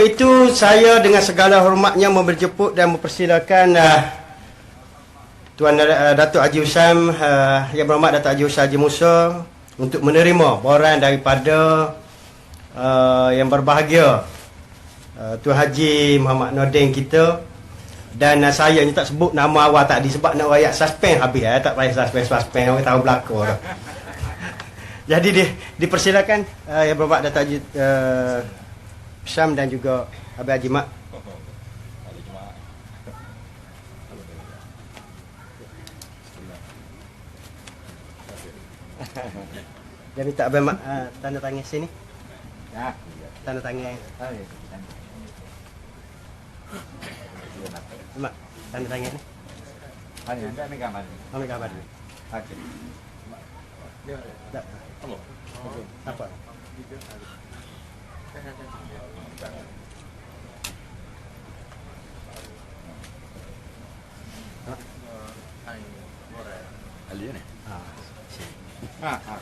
Itu saya dengan segala hormatnya memberjemput dan mempersilakan uh, Tuan uh, Datuk Haji Usam uh, Yang berhormat Datuk Haji Usam Haji Musa Untuk menerima boran daripada uh, Yang berbahagia uh, Tuan Haji Muhammad Nordin kita Dan uh, saya ni tak sebut nama awal tadi Sebab nak rakyat suspend habis eh. Tak payah suspend-suspend Orang tahu belakang. Jadi di, dipersilakan uh, Yang berhormat Datuk Haji uh, Syam dan juga Abang Haji Mak. Dia minta Abang Mak uh, tanda tangan sini. Ya. Tanda tangan. Mak, tanda tangan ni. Ani anda ni gambar. Ambil gambar dulu. Okey. Tak. Apa? Ali ni. Ah. Ha ha.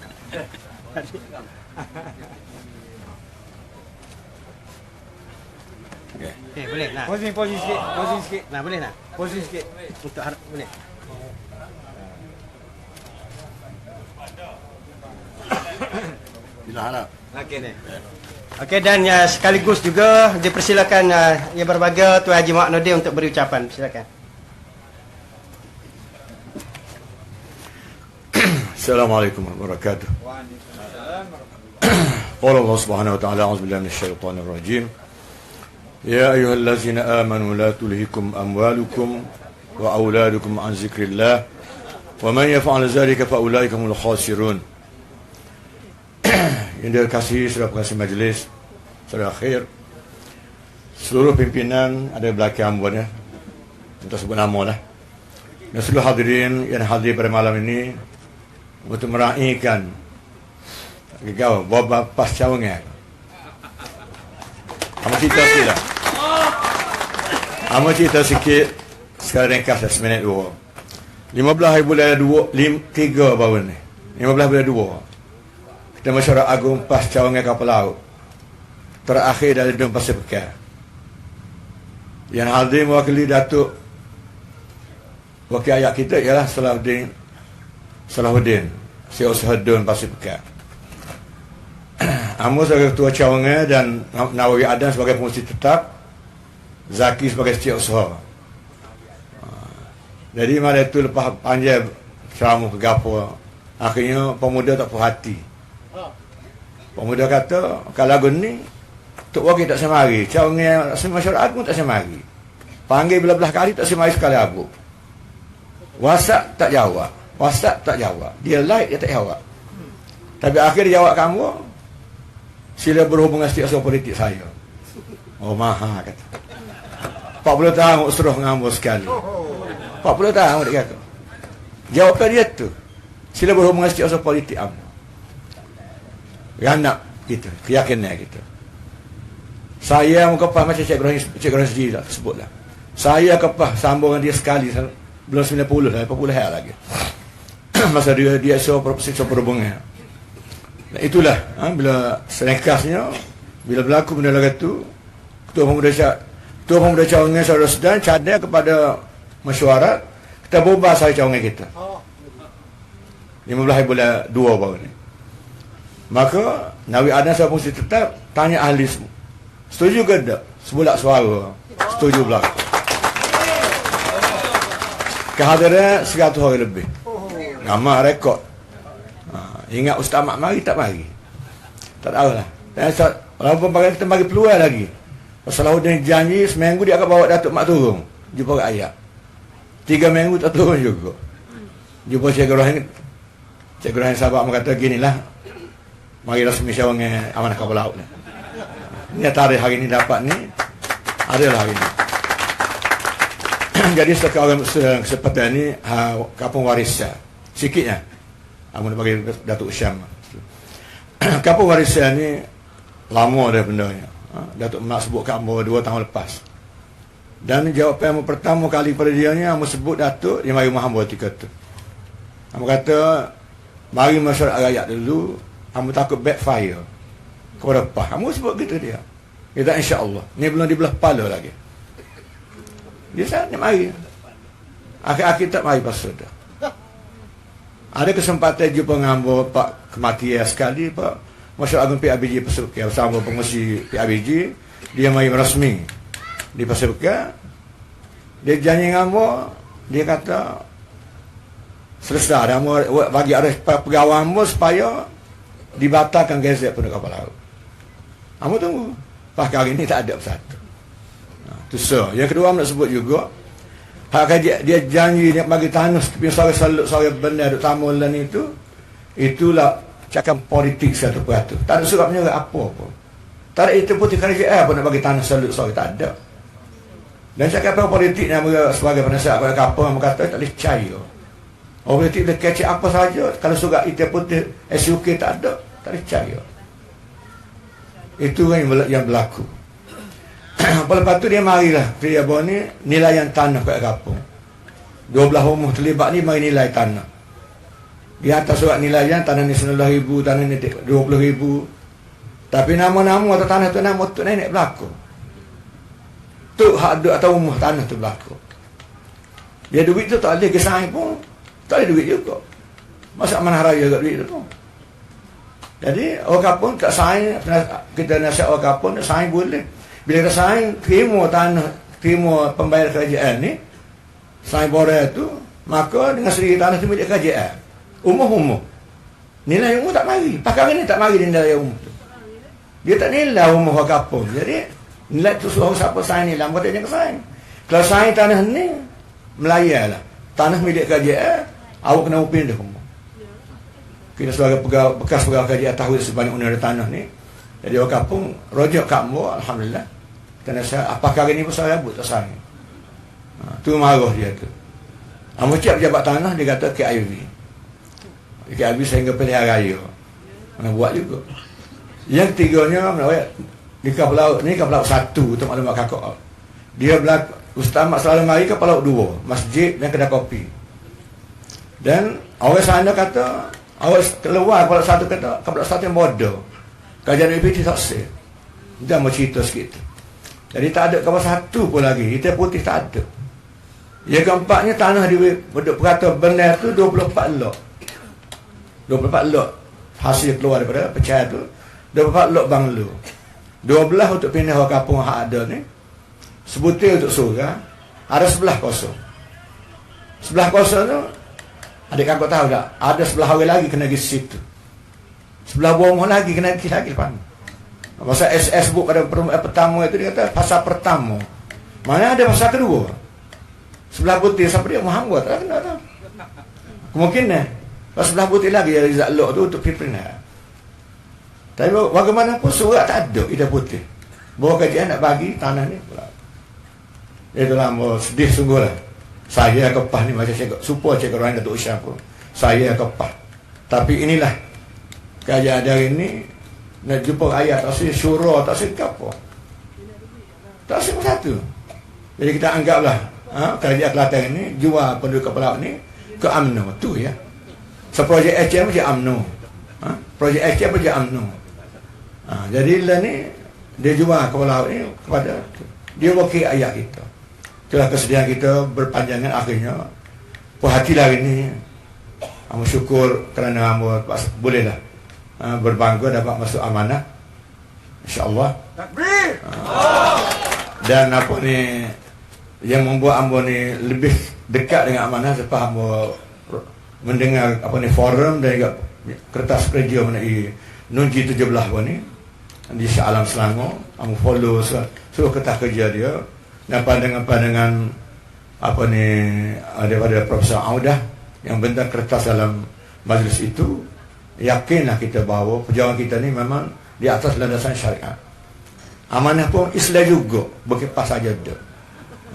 Okey. Okey, boleh nak. Posisi posisi sikit, posisi sikit. Nah, boleh nak. Posisi sikit. Untuk harap boleh. Bila harap. Okey ni. Okey dan uh, sekaligus juga dipersilakan uh, yang berbahagia Tuan Haji Maknudin untuk beri ucapan. Silakan. Assalamualaikum warahmatullahi wabarakatuh. Allah Subhanahu wa taala auzubillahi minasyaitonir rajim. Ya ayyuhallazina amanu la tulhikum amwalukum wa auladukum an zikrillah. Wa man yaf'al dzalika fa ulaika humul khasirun yang dia kasih Saudara Pengasih Majlis sudah Akhir. Seluruh pimpinan ada belakang ambun ya. Untuk sebut nama lah. Dan seluruh hadirin yang hadir pada malam ini Untuk meraihkan Gagal boba pas cawangnya Apa cerita sikit lah. Apa cerita sikit Sekarang ringkas lah seminit dua. 15 hari bulan 2 3 baru ni. 15 bulan 2 dan mesyuarat agung pas cawangan kapal laut. Terakhir dari Dun Pasir Pekar yang hadir mewakili Datuk wakil Ayat kita ialah Salahuddin Salahuddin si Usaha Pasir Pekar Amu sebagai ketua cawangan dan Nawawi Adan sebagai pengurusi tetap Zaki sebagai setiap usaha jadi malam itu lepas panjang ceramah ke Akhirnya pemuda tak puas hati. Pemuda kata Kalau lagu ni Tok Wakil tak semari Cawangan masyarakat pun tak semari Panggil belah-belah kali tak semari sekali abu WhatsApp tak jawab WhatsApp tak jawab. Dia like, dia tak jawab. Tapi akhir dia jawab kamu, sila berhubungan setiap politik saya. Oh, maha kata. 40 tahun suruh ngambul sekali. 40 tahun dia kata. Jawapan dia tu. Sila berhubungan setiap politik kamu. Ganak kita, keyakinan kita. Saya mengkepah macam Cik Ibrahim, Cik Ibrahim sendiri lah, sebutlah. Saya kepah sambungan dia sekali, belum 90 lah, 40 hari lagi. masa dia dia so sektor perhubungan. Dan itulah ha, bila selengkasnya bila berlaku benda lagu itu ketua pemuda Syah ketua pemuda cawangan saudara sedang cadar kepada mesyuarat kita berubah saya cawangan kita. 15 bulan 2 baru ni. Maka Nawi Adan saya fungsi tetap tanya ahli semua. Setuju ke tak? Sebulak suara. Setuju belakang. Kehadiran 100 orang lebih. Nama rekod. Ha, ingat Ustaz Mak mari tak mari. Tak tahu lah. Dan walaupun pakai kita bagi peluang lagi. Salahuddin janji seminggu dia akan bawa Datuk Mak turun. Jumpa ayat. Tiga minggu tak turun juga. Jumpa Cik Ibrahim. Cik Ibrahim sahabat kata gini lah. Mari rasmi syawang amanah kapal laut ni. Ini tarikh hari ni dapat ni. Adalah hari ni. Jadi sekarang kesempatan ni ha, kapung warisan sikitnya Amun bagi Datuk Syam Kapal warisan ni lama dah benda ni ha? Datuk Mak sebut Ambo dua tahun lepas dan jawapan yang pertama kali pada dia ni Amu sebut Datuk dia mari Muhammad ketika tu Amu kata mari masyarakat rakyat dulu Amu takut backfire kepada PAH Amu sebut gitu dia Kita insya-Allah. Ni belum dibelah kepala lagi. Dia sana mari. Akhir-akhir tak mari pasal dah. Ada kesempatan jumpa ngambo Pak kematian sekali Pak Masya Agung PABG Pasir Bekar bersama pengusi PABG dia mari rasmi di Bekar dia janji ngambo dia kata selesai dia bagi ada pegawai ambo supaya dibatalkan gazet pun kapal laut. Ambo tunggu. Pak hari ini tak ada satu. Ha, tu so. Yang kedua nak sebut juga Hak dia, dia janji dia bagi tanah tepi sore salut sore benda duk tamulan itu itulah cakap politik satu peratus. Tak ada surat menyerah apa pun. Tak ada itu putih kerajaan apa nak bagi tanah salut sore tak ada. Dan cakap apa politik yang sebagai penasihat kepada kapal yang kata tak boleh percaya. Orang politik boleh kecek apa saja kalau surat itu putih SUK tak ada percaya. Itu yang yang berlaku. Lepas tu dia marilah Pria Abah ni nilai yang tanah kat. Dua belah rumah terlibat ni mari nilai tanah. Di atas surat nilai yang tanah ni sembilan ribu, tanah ni dua puluh ribu. Tapi nama-nama atau tanah tu nama tu nenek berlaku. Tu hak ada atau rumah tanah tu berlaku. Dia duit tu tak ada kesahin pun. Tak ada duit juga. Masa mana raya kat duit tu. Jadi orang kampung tak saing kita nasihat orang kampung saing boleh. Bila kita saing terima tanah, terima pembayar kerajaan ni, saing borel tu, maka dengan sendiri tanah tu milik kerajaan. Umum-umum. Nilai umum tak mari. Pakar ni tak mari nilai umum tu. Dia tak nilai umum orang kapung. Jadi, nilai tu suruh siapa saing nilai, buat dia saing. Kalau saing tanah ni, Melaya lah. Tanah milik kerajaan, awak kena upin dah umum. Kita sebagai pegawai, bekas pegawai kerajaan tahu sebanyak undang tanah ni. Jadi orang kapung, rojok kamu, Alhamdulillah. Kena saya, apakah hari ni pun saya buat tak sayang. Ha, tu marah dia tu. Amo cak pejabat tanah dia kata KIV. KIV sehingga pilihan raya. Mana buat juga. Yang ketiganya di kapal laut ni kapal laut satu untuk maklumat kakak. Dia belak Ustaz selalu mari kapal laut dua, masjid dan kedai kopi. Dan orang sana kata awak keluar laut satu kata laut satu yang bodoh. Kajian IPT tak sah. Dia mau cerita sikit. Jadi tak ada kawasan satu pun lagi. Hitam putih tak ada. Yang keempatnya tanah di perkata benar tu 24 lot. 24 lot hasil keluar daripada percaya tu 24 lot banglo. 12 untuk pindah ke kampung hak ada ni. Sebutir untuk surga. Ada sebelah kosong. Sebelah kosong tu adik kakak tahu tak? Ada sebelah hari lagi kena pergi situ. Sebelah bawah lagi kena pergi lagi depan. Masa SS book pada eh, pertama itu dia kata pasal pertama. Mana ada pasal kedua? Sebelah putih sampai dia Muhammad tak kena tahu. Kemungkinan pas sebelah putih lagi yang Rizal Lok tu untuk pimpinan. Tapi bagaimanapun surat tak ada ida putih. Bawa kajian nak bagi tanah ni pula. Itulah sedih sungguh lah. Saya kepah ni macam saya supaya cakap orang Datuk Syah pun. Saya kepah. Tapi inilah kajian hari ini nak jumpa ayat tak sih syura tak sih apa tak sih satu jadi kita anggaplah ha, kerajaan Kelantan ini jual penduduk kepala ni ke UMNO tu ya so projek HM je UMNO ha? projek HM je UMNO ha, jadi lah ni dia jual kepala ni kepada dia wakil ayat kita itulah kesedihan kita berpanjangan akhirnya. Puas hati lah ini Amu syukur kerana amu bolehlah uh, berbangga dapat masuk amanah. Insyaallah. Takbir! Uh, dan apa ni yang membuat ambo ni lebih dekat dengan amanah sebab ambo mendengar apa ni forum dan juga kertas kerja mengenai Nunji 17 apa ni di Shah Alam Selangor. Ambo follow seluruh kertas kerja dia dan pandangan-pandangan apa ni daripada Profesor Audah yang bentuk kertas dalam majlis itu yakinlah kita bahawa perjuangan kita ni memang di atas landasan syariat. Amanah pun Islam juga berkipas saja dia.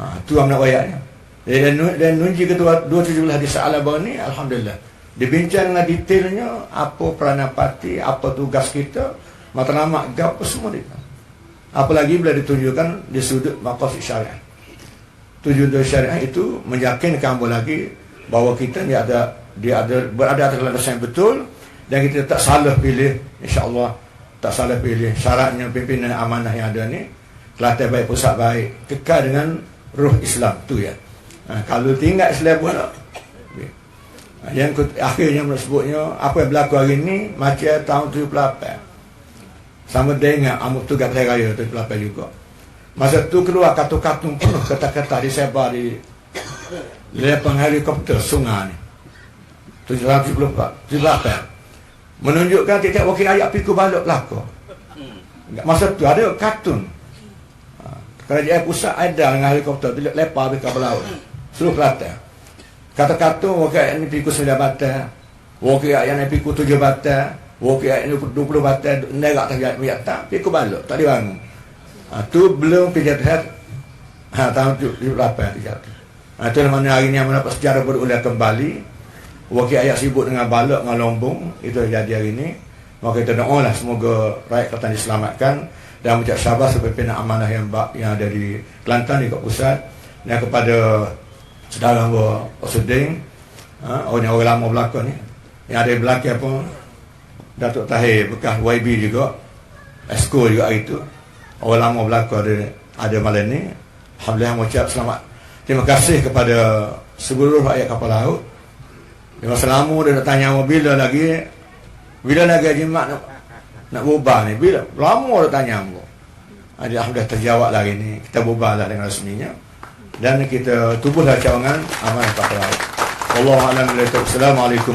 Ha, tu amanah ayatnya. Dan, dan nunji ketua 217 di Sa'alabah ni Alhamdulillah Dibincang dengan detailnya Apa peranan parti Apa tugas kita Matlamat gap semua dia Apalagi bila ditunjukkan Di sudut makasih syariat Tujuan dari syariat itu Meyakinkan lagi? Bahawa kita ni ada Dia ada berada atas landasan yang betul dan kita tak salah pilih insyaallah tak salah pilih syaratnya pimpinan amanah yang ada ni Kelantan baik pusat baik kekal dengan ruh Islam tu ya. Ha, kalau tinggal Islam pun Ha, yang akhirnya sebutnya apa yang berlaku hari ni macam tahun 78 sama dengan amuk tu kat raya 78 juga. Masa tu keluar kartu-kartu penuh kata-kata disebar di lepang helikopter sungai ni. 78 78 menunjukkan tiap-tiap wakil ayat pikul balik belaka masa tu ada kartun Ha, kerajaan pusat ada dengan helikopter tu lepas habis kapal laut. Seluruh Kelantan. Kata-kata wakil ayat ni pikul 9 batang wakil ayat ni pikul 7 batang wakil ayat ni 20 batang nerak tak ayat minyak tak pikul balik tak dibangun. Ha, tu belum PJTH ha, tahun 78 PJTH ha, itu namanya hari ni yang mendapat sejarah berulang kembali. Wakil ayat sibuk dengan balak dengan lombong Itu jadi hari ini Maka kita doa lah semoga rakyat Kelantan diselamatkan Dan mengucap sabar sepimpinan amanah yang bak, yang ada di Kelantan di Pusat. Dan kepada saudara Mbak Osudin ha, Orang yang orang lama belakang ni. Yang ada belakang pun Datuk Tahir bekas YB juga Esko juga hari itu Orang lama belakang ada, ada malam ni. Alhamdulillah mengucap selamat. Terima kasih kepada seluruh rakyat kapal laut. Memang selama dia nak tanya bila lagi? Bila lagi Haji Mat nak, nak berubah ni? Bila? Lama dia tanya aku Jadi dah terjawab lah hari ni. Kita berubah lah dengan resminya. Dan kita tubuhlah cawangan Aman kapal laut. Allah Assalamualaikum